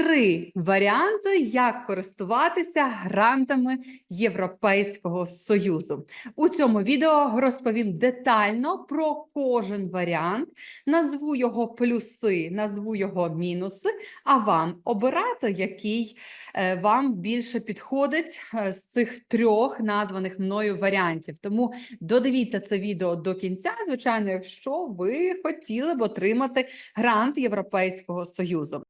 три варіанти, як користуватися грантами Європейського Союзу. У цьому відео розповім детально про кожен варіант, назву його плюси, назву його мінуси, а вам обирати, який е, вам більше підходить е, з цих трьох названих мною варіантів. Тому додивіться це відео до кінця, звичайно, якщо ви хотіли б отримати грант Європейського Союзу.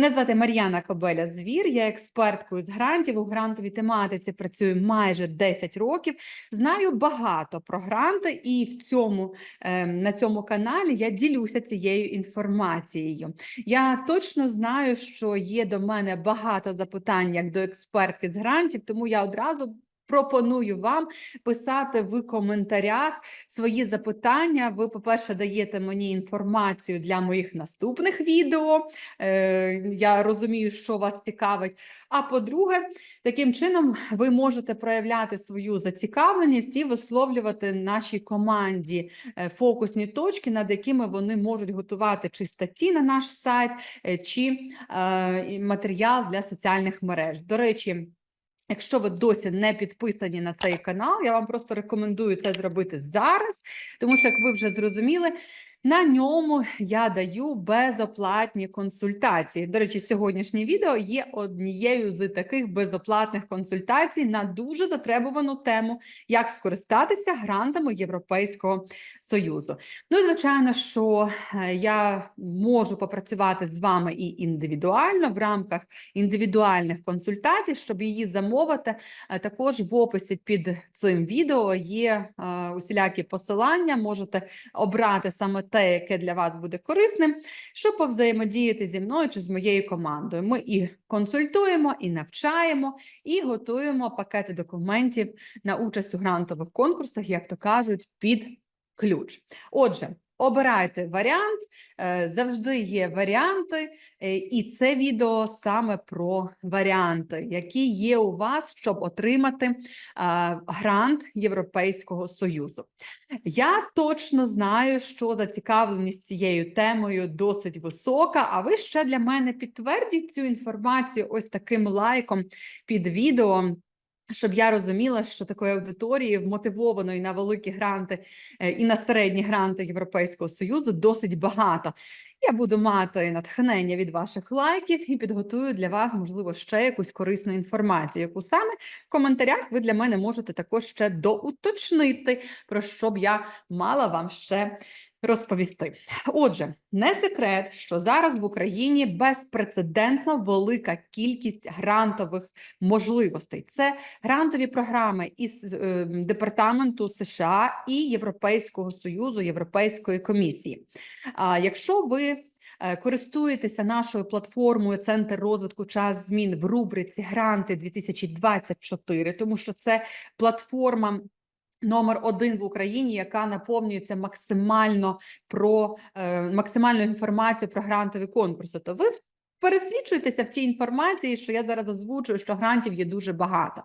Мене звати Мар'яна Кобеля Звір. Я експерткою з грантів у грантовій тематиці працюю майже 10 років. Знаю багато про гранти, і в цьому е, на цьому каналі я ділюся цією інформацією. Я точно знаю, що є до мене багато запитань як до експертки з грантів, тому я одразу. Пропоную вам писати в коментарях свої запитання. Ви, по-перше, даєте мені інформацію для моїх наступних відео. Е, Я розумію, що вас цікавить. А по-друге, таким чином ви можете проявляти свою зацікавленість і висловлювати нашій команді е, фокусні точки, над якими вони можуть готувати чи статті на наш сайт, е, чи матеріал для соціальних мереж. До речі. Якщо ви досі не підписані на цей канал, я вам просто рекомендую це зробити зараз, тому що, як ви вже зрозуміли, на ньому я даю безоплатні консультації. До речі, сьогоднішнє відео є однією з таких безоплатних консультацій на дуже затребувану тему, як скористатися грантами Європейського Союзу. Ну і звичайно, що е, я можу попрацювати з вами і індивідуально в рамках індивідуальних консультацій, щоб її замовити. е, Також в описі під цим відео є е, усілякі посилання. Можете обрати саме те, яке для вас буде корисним, щоб повзаємодіяти зі мною чи з моєю командою. Ми і консультуємо, і навчаємо, і готуємо пакети документів на участь у грантових конкурсах, як то кажуть, під ключ. Отже, обирайте варіант, е, завжди є варіанти, е, і це відео саме про варіанти, які є у вас, щоб отримати е, грант Європейського Союзу. Я точно знаю, що зацікавленість цією темою досить висока, а ви ще для мене підтвердіть цю інформацію ось таким лайком під відео. Щоб я розуміла, що такої аудиторії вмотивованої на великі гранти е, і на середні гранти Європейського Союзу досить багато. Я буду мати натхнення від ваших лайків і підготую для вас, можливо, ще якусь корисну інформацію, яку саме в коментарях ви для мене можете також ще доуточнити, про що б я мала вам ще розповісти. Отже, не секрет, що зараз в Україні безпрецедентно велика кількість грантових можливостей. Це грантові програми із е, департаменту США і Європейського союзу, Європейської комісії. А якщо ви е, Користуєтеся нашою платформою Центр розвитку час змін в рубриці Гранти 2024, тому що це платформа номер один в Україні, яка наповнюється максимально про е, максимальну інформацію про грантові конкурси. То ви пересвідчуєтеся в тій інформації, що я зараз озвучую, що грантів є дуже багато.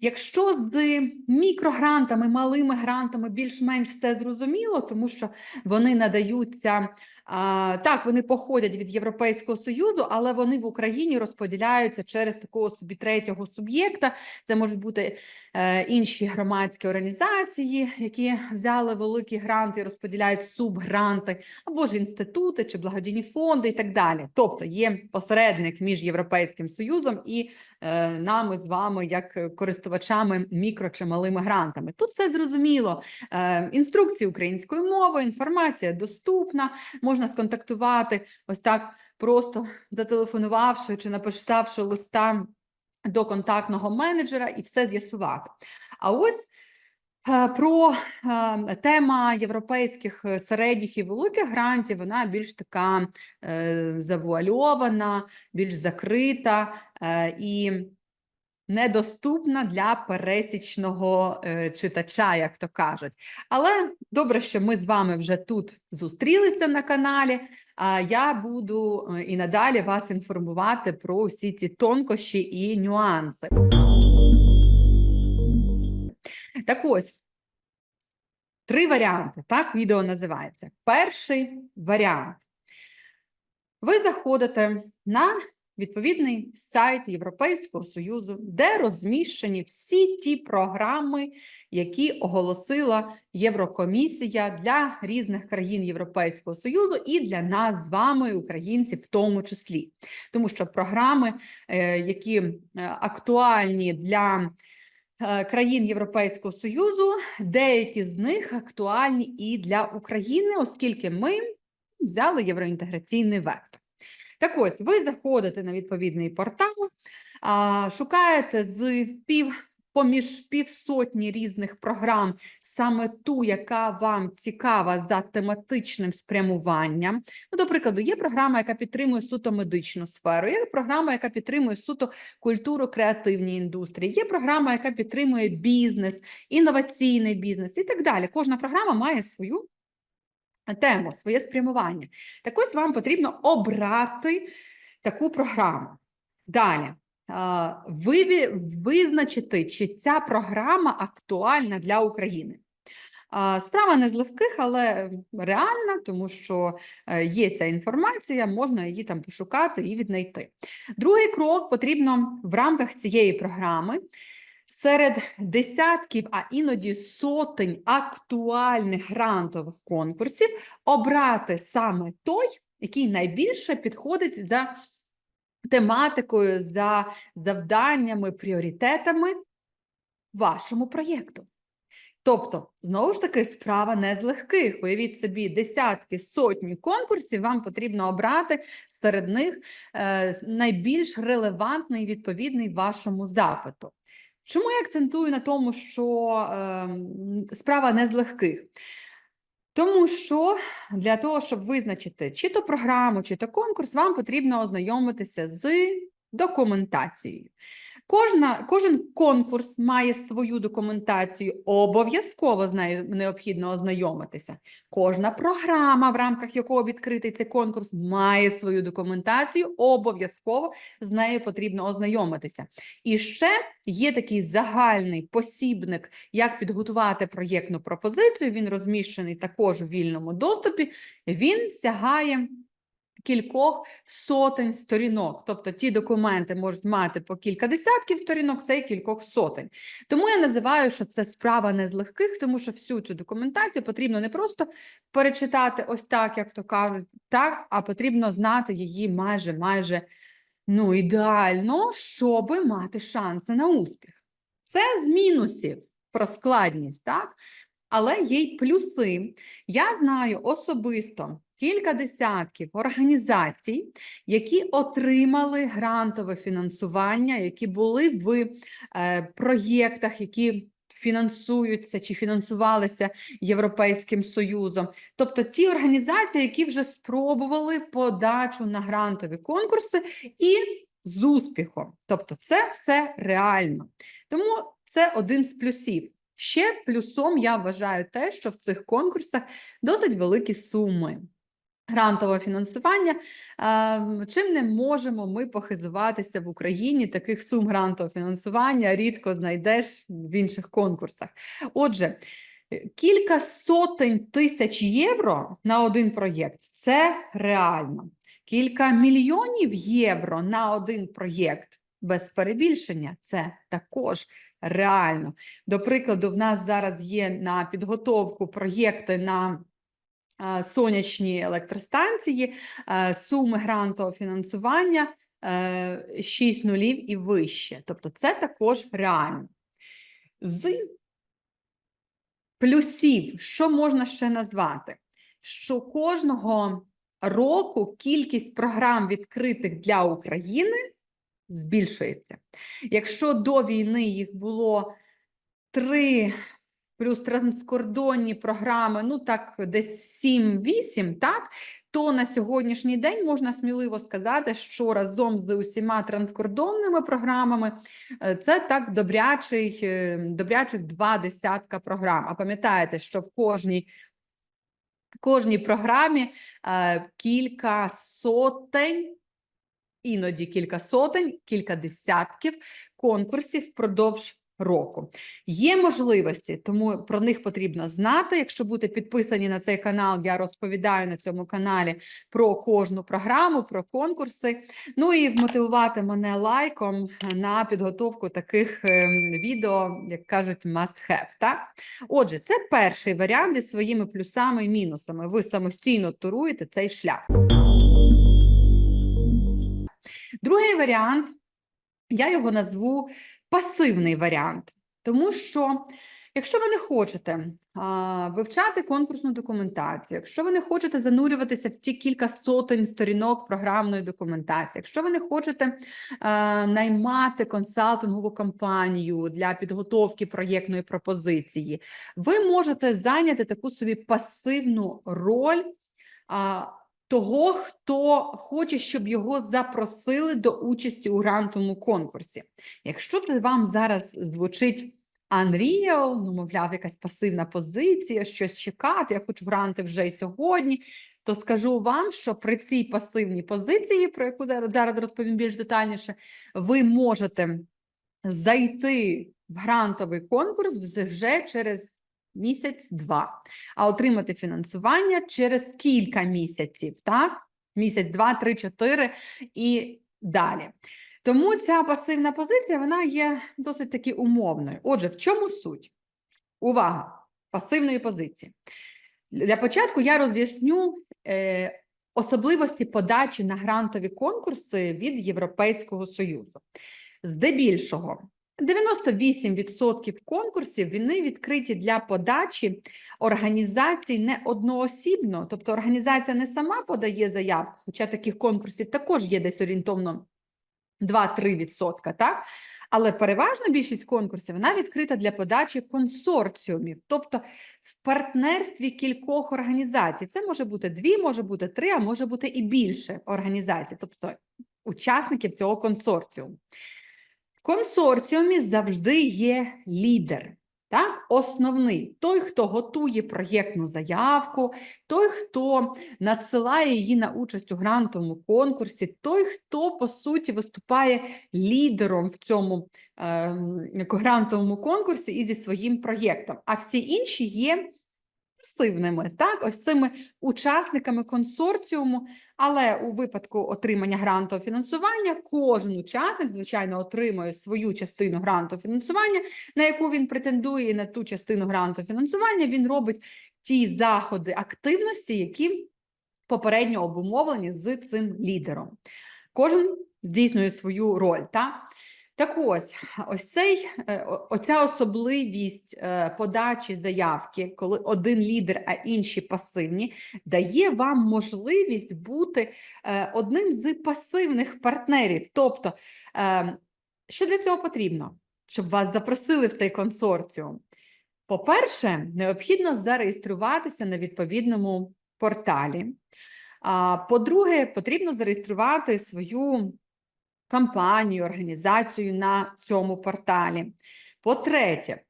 Якщо з мікрогрантами, малими грантами більш-менш все зрозуміло, тому що вони надаються так, вони походять від Європейського союзу, але вони в Україні розподіляються через такого собі третього суб'єкта. Це можуть бути е, інші громадські організації, які взяли великі гранти і розподіляють субгранти, або ж інститути чи благодійні фонди і так далі. Тобто є посередник між Європейським Союзом і е, нами з вами, як користувачами мікро чи малими грантами. Тут все зрозуміло. Е, інструкції українською мовою, інформація доступна, можна сконтактувати ось так, просто зателефонувавши чи написавши листа до контактного менеджера і все з'ясувати. А ось е, про е, тема європейських е, середніх і великих грантів, вона більш така завуальована, більш закрита і недоступна для пересічного е, читача, як то кажуть. Але добре, що ми з вами вже тут зустрілися на каналі. А я буду е, і надалі вас інформувати про усі ці тонкощі і нюанси. Так ось. Три варіанти. Так, відео називається. Перший варіант. Ви заходите на відповідний сайт Європейського Союзу, де розміщені всі ті програми, які оголосила Єврокомісія для різних країн Європейського Союзу і для нас з вами, українців, в тому числі, тому що програми, е, які е, актуальні для е, країн Європейського Союзу, деякі з них актуальні і для України, оскільки ми взяли євроінтеграційний вектор. Так ось, ви заходите на відповідний портал, шукаєте з пів поміж півсотні різних програм саме ту, яка вам цікава за тематичним спрямуванням. Ну, до прикладу, є програма, яка підтримує суто медичну сферу, є програма, яка підтримує суто культуру, креативні індустрії, є програма, яка підтримує бізнес, інноваційний бізнес і так далі. Кожна програма має свою тему, своє спрямування. Так ось вам потрібно обрати таку програму. Далі. виві- визначити, чи ця програма актуальна для України. Справа не з легких, але реальна, тому що е, є ця інформація, можна її там пошукати і віднайти. Другий крок потрібно в рамках цієї програми серед десятків, а іноді сотень актуальних грантових конкурсів обрати саме той, який найбільше підходить за тематикою, за завданнями, пріоритетами вашому проєкту. Тобто, знову ж таки, справа не з легких. Уявіть собі, десятки, сотні конкурсів вам потрібно обрати серед них е, найбільш релевантний і відповідний вашому запиту. Чому я акцентую на тому, що е, справа не з легких? Тому що для того, щоб визначити чи то програму, чи то конкурс, вам потрібно ознайомитися з документацією. Кожна, кожен конкурс має свою документацію, обов'язково з нею необхідно ознайомитися. Кожна програма, в рамках якого відкритий цей конкурс, має свою документацію, обов'язково з нею потрібно ознайомитися. І ще є такий загальний посібник, як підготувати проєктну пропозицію. Він розміщений також у вільному доступі. Він сягає кількох сотень сторінок. Тобто ті документи можуть мати по кілька десятків сторінок, це і кількох сотень. Тому я називаю, що це справа не з легких, тому що всю цю документацію потрібно не просто перечитати ось так, як то кажуть, так, а потрібно знати її майже майже ну, ідеально, щоб мати шанси на успіх. Це з мінусів про складність, так? Але є й плюси. Я знаю особисто кілька десятків організацій, які отримали грантове фінансування, які були в е, проєктах, які фінансуються чи фінансувалися Європейським Союзом. Тобто ті організації, які вже спробували подачу на грантові конкурси і з успіхом. Тобто, це все реально. Тому це один з плюсів. Ще плюсом я вважаю те, що в цих конкурсах досить великі суми грантового фінансування. Чим не можемо ми похизуватися в Україні таких сум грантового фінансування рідко знайдеш в інших конкурсах. Отже, кілька сотень тисяч євро на один проєкт це реально. Кілька мільйонів євро на один проєкт без перебільшення це також реально. До прикладу, в нас зараз є на підготовку проєкти на сонячні електростанції, е, суми грантового фінансування е, 6 нулів і вище. Тобто це також реально. З плюсів, що можна ще назвати? Що кожного року кількість програм відкритих для України збільшується. Якщо до війни їх було три плюс транскордонні програми, ну так, десь 7-8, так, то на сьогоднішній день можна сміливо сказати, що разом з усіма транскордонними програмами е, це так добрячий, е, добрячих два десятка програм. А пам'ятаєте, що в кожній кожній програмі е, кілька сотень іноді кілька сотень, кілька десятків конкурсів впродовж року. Є можливості, тому про них потрібно знати. Якщо бути підписані на цей канал, я розповідаю на цьому каналі про кожну програму, про конкурси. Ну і вмотивувати мене лайком на підготовку таких ем, відео, як кажуть, must have. Так? Отже, це перший варіант зі своїми плюсами і мінусами. Ви самостійно туруєте цей шлях. Другий варіант, я його назву пасивний варіант, тому що якщо ви не хочете а, вивчати конкурсну документацію, якщо ви не хочете занурюватися в ті кілька сотень сторінок програмної документації, якщо ви не хочете а, наймати консалтингову компанію для підготовки проєктної пропозиції, ви можете зайняти таку собі пасивну роль. А, того, хто хоче, щоб його запросили до участі у грантовому конкурсі. Якщо це вам зараз звучить unreal, ну, мовляв, якась пасивна позиція, щось чекати, я хочу гранти вже й сьогодні, то скажу вам, що при цій пасивній позиції, про яку зараз, зараз розповім більш детальніше, ви можете зайти в грантовий конкурс вже через місяць-два, а отримати фінансування через кілька місяців, так? Місяць, два, три, чотири і далі. Тому ця пасивна позиція вона є досить таки умовною. Отже, в чому суть? Увага! Пасивної позиції. Для початку я роз'ясню е, особливості подачі на грантові конкурси від Європейського Союзу. Здебільшого, 98% конкурсів вони відкриті для подачі організацій не одноосібно, тобто організація не сама подає заявку, хоча таких конкурсів також є десь орієнтовно 2-3%, так? Але переважна більшість конкурсів вона відкрита для подачі консорціумів, тобто в партнерстві кількох організацій. Це може бути дві, може бути три, а може бути і більше організацій, тобто учасників цього консорціуму. Консорціумі завжди є лідер. Так, основний той, хто готує проєктну заявку, той, хто надсилає її на участь у грантовому конкурсі, той, хто по суті виступає лідером в цьому е, грантовому конкурсі і зі своїм проєктом. А всі інші є пасивними, так, ось цими учасниками консорціуму. Але у випадку отримання грантового фінансування кожен учасник, звичайно, отримує свою частину грантового фінансування, на яку він претендує, і на ту частину грантового фінансування він робить ті заходи активності, які попередньо обумовлені з цим лідером. Кожен здійснює свою роль. Так? Так ось, ось цей, е, оця особливість е, подачі заявки, коли один лідер, а інші пасивні, дає вам можливість бути е, одним з пасивних партнерів. Тобто, що для цього потрібно? Щоб вас запросили в цей консорціум. По-перше, необхідно зареєструватися на відповідному порталі. А по-друге, потрібно зареєструвати свою кампанію, організацію на цьому порталі. По-третє,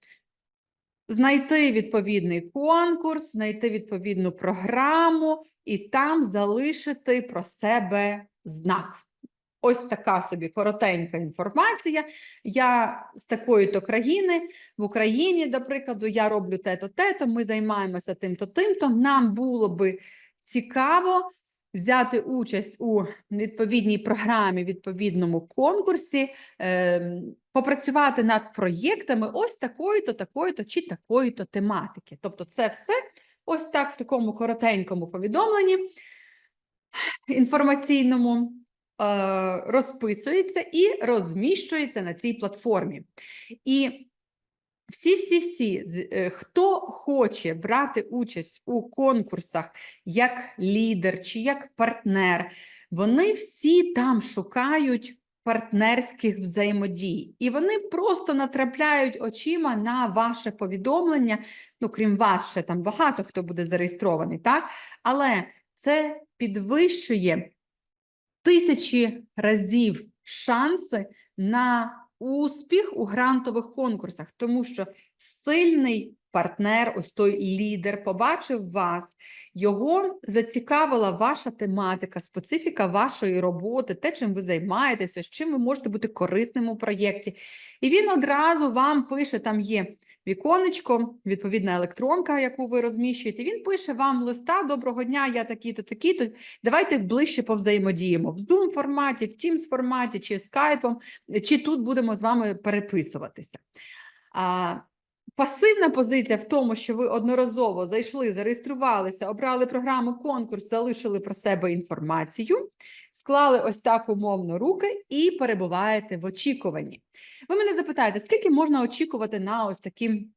знайти відповідний конкурс, знайти відповідну програму і там залишити про себе знак. Ось така собі коротенька інформація. Я з такої-то країни в Україні, до прикладу, я роблю те-то, те-то, ми займаємося тим-то, тим-то. Нам було би цікаво взяти участь у відповідній програмі, відповідному конкурсі, ем, попрацювати над проєктами ось такої-то, такої-то чи такої-то тематики. Тобто, це все ось так в такому коротенькому повідомленні інформаційному е, розписується і розміщується на цій платформі. І всі-всі-всі, е, хто хоче брати участь у конкурсах як лідер чи як партнер, вони всі там шукають партнерських взаємодій. І вони просто натрапляють очима на ваше повідомлення. Ну, крім вас, ще там багато хто буде зареєстрований, так? Але це підвищує тисячі разів шанси на успіх у грантових конкурсах, тому що сильний партнер, ось той лідер, побачив вас, його зацікавила ваша тематика, специфіка вашої роботи, те, чим ви займаєтеся, з чим ви можете бути корисним у проєкті. І він одразу вам пише: там є віконечко, відповідна електронка, яку ви розміщуєте. Він пише вам листа: Доброго дня, я такий-то, такий-то. Давайте ближче повзаємодіємо в Zoom форматі, в Teams форматі, чи скайпом, чи тут будемо з вами переписуватися. Пасивна позиція в тому, що ви одноразово зайшли, зареєструвалися, обрали програму конкурс, залишили про себе інформацію, склали ось так умовно руки і перебуваєте в очікуванні. Ви мене запитаєте, скільки можна очікувати на ось такі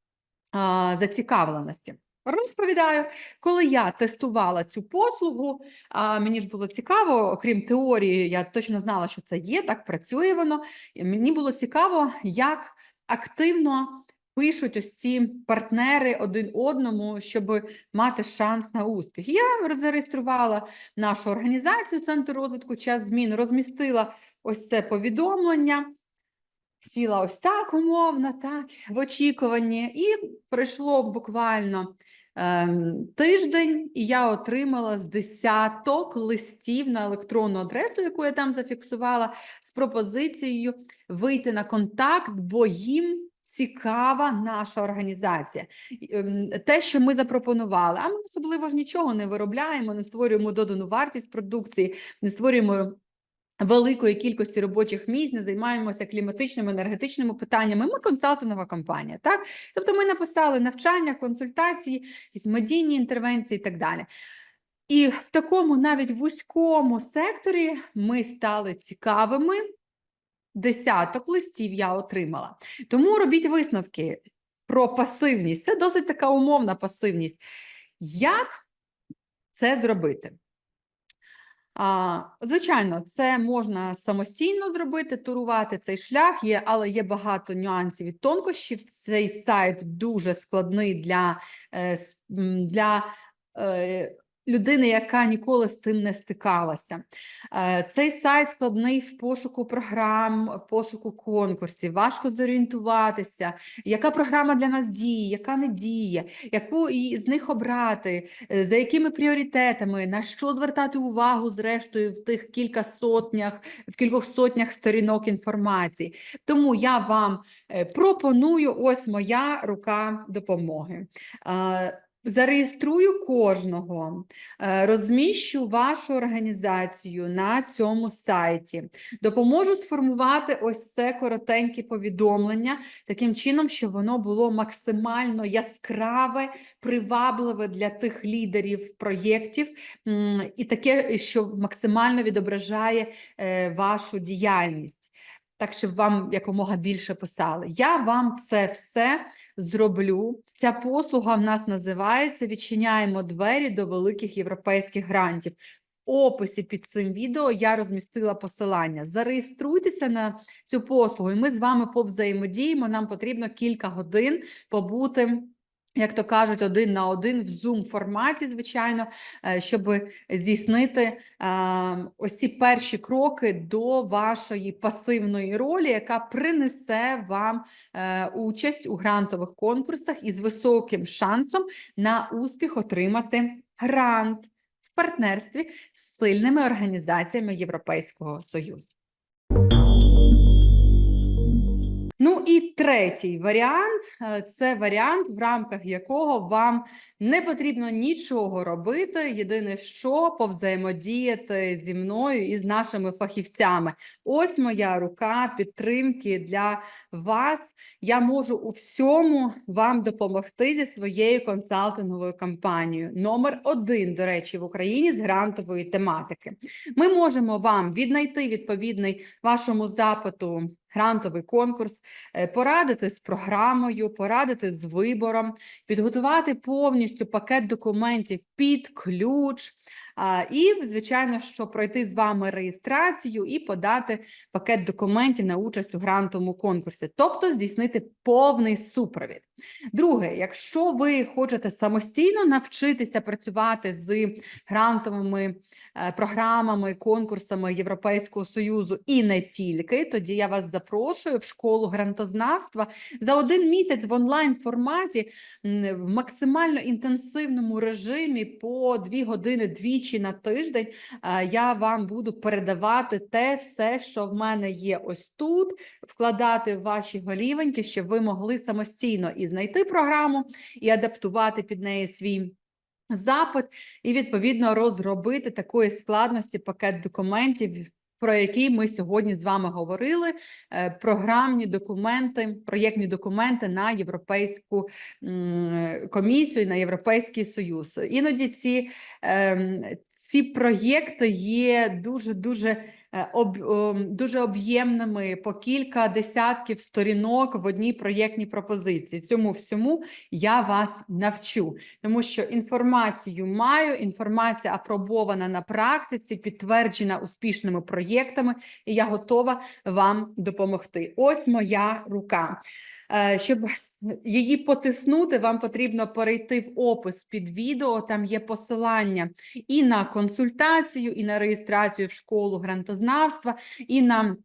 а, зацікавленості? Розповідаю, коли я тестувала цю послугу, а, мені ж було цікаво, окрім теорії, я точно знала, що це є, так працює воно. Мені було цікаво, як активно пишуть ось ці партнери один одному, щоб мати шанс на успіх. Я зареєструвала нашу організацію Центр розвитку час змін, розмістила ось це повідомлення. Сіла ось так умовно, так, в очікуванні, і пройшло буквально ем, тиждень, і я отримала з десяток листів на електронну адресу, яку я там зафіксувала, з пропозицією вийти на контакт, бо їм цікава наша організація. Ем, Те, що ми запропонували, а ми особливо ж нічого не виробляємо, не створюємо додану вартість продукції, не створюємо великої кількості робочих місць, не займаємося кліматичними, енергетичними питаннями. Ми консалтингова компанія. Так, тобто ми написали навчання, консультації, якісь медійні інтервенції і так далі. І в такому навіть вузькому секторі ми стали цікавими. Десяток листів я отримала. Тому робіть висновки про пасивність. Це досить така умовна пасивність. Як це зробити? А, звичайно, це можна самостійно зробити, турувати цей шлях, є, але є багато нюансів і тонкощів. Цей сайт дуже складний для, е, для е, людини, яка ніколи з тим не стикалася. Е, Цей сайт складний в пошуку програм, пошуку конкурсів, важко зорієнтуватися, яка програма для нас діє, яка не діє, яку з них обрати, е, за якими пріоритетами, на що звертати увагу, зрештою, в тих кілька сотнях, в кількох сотнях сторінок інформації. Тому я вам е, пропоную ось моя рука допомоги. Зареєструю кожного, е, розміщу вашу організацію на цьому сайті, допоможу сформувати ось це коротеньке повідомлення, таким чином, щоб воно було максимально яскраве, привабливе для тих лідерів проєктів, і таке, що максимально відображає е, вашу діяльність. Так, щоб вам якомога більше писали. Я вам це все зроблю. Ця послуга в нас називається Відчиняємо двері до великих європейських грантів. В описі під цим відео я розмістила посилання. Зареєструйтеся на цю послугу, і ми з вами повзаємодіємо. Нам потрібно кілька годин побути. Як то кажуть, один на один в Zoom форматі, звичайно, е, щоб здійснити е, ось ці перші кроки до вашої пасивної ролі, яка принесе вам е, участь у грантових конкурсах із високим шансом на успіх отримати грант в партнерстві з сильними організаціями Європейського Союзу. Ну і третій варіант е, це варіант, в рамках якого вам не потрібно нічого робити. Єдине, що повзаємодіяти зі мною і з нашими фахівцями. Ось моя рука підтримки для вас. Я можу у всьому вам допомогти зі своєю консалтинговою кампанією. Номер один, до речі, в Україні з грантової тематики. Ми можемо вам віднайти відповідний вашому запиту. Грантовий конкурс, е, порадити з програмою, порадити з вибором, підготувати повністю пакет документів під ключ. І, звичайно, що пройти з вами реєстрацію і подати пакет документів на участь у грантовому конкурсі, тобто здійснити повний супровід. Друге, якщо ви хочете самостійно навчитися працювати з грантовими е, програмами, конкурсами Європейського Союзу і не тільки, тоді я вас запрошую в школу грантознавства за один місяць в онлайн форматі в максимально інтенсивному режимі по дві години двічі на тиждень. е, Я вам буду передавати те все, що в мене є ось тут, вкладати в ваші голівеньки, щоб ви могли самостійно і знайти програму, і адаптувати під неї свій запит, і відповідно розробити такої складності пакет документів. Про який ми сьогодні з вами говорили, е, програмні документи, проєктні документи на європейську комісію, на європейський союз. Іноді ці, ем, ці проєкти є дуже дуже об, дуже об'ємними по кілька десятків сторінок в одній проєктній пропозиції. Цьому всьому я вас навчу, тому що інформацію маю, інформація апробована на практиці, підтверджена успішними проєктами, і я готова вам допомогти. Ось моя рука. Е, Щоб її потиснути, вам потрібно перейти в опис під відео. Там є посилання і на консультацію, і на реєстрацію в школу грантознавства, і на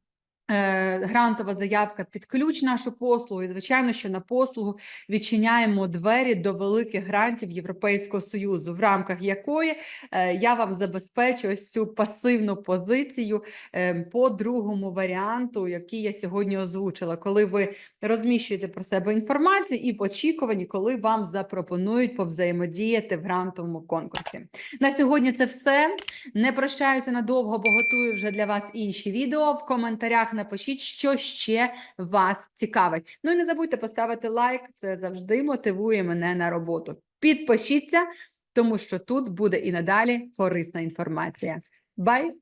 грантова заявка під ключ нашу послугу. І, звичайно, що на послугу відчиняємо двері до великих грантів Європейського Союзу, в рамках якої е, я вам забезпечу ось цю пасивну позицію е, по другому варіанту, який я сьогодні озвучила, коли ви розміщуєте про себе інформацію і в очікуванні, коли вам запропонують повзаємодіяти в грантовому конкурсі. На сьогодні це все. Не прощаюся надовго, бо готую вже для вас інші відео. В коментарях напишіть, що ще вас цікавить. Ну і не забудьте поставити лайк, це завжди мотивує мене на роботу. Підпишіться, тому що тут буде і надалі корисна інформація. Бай!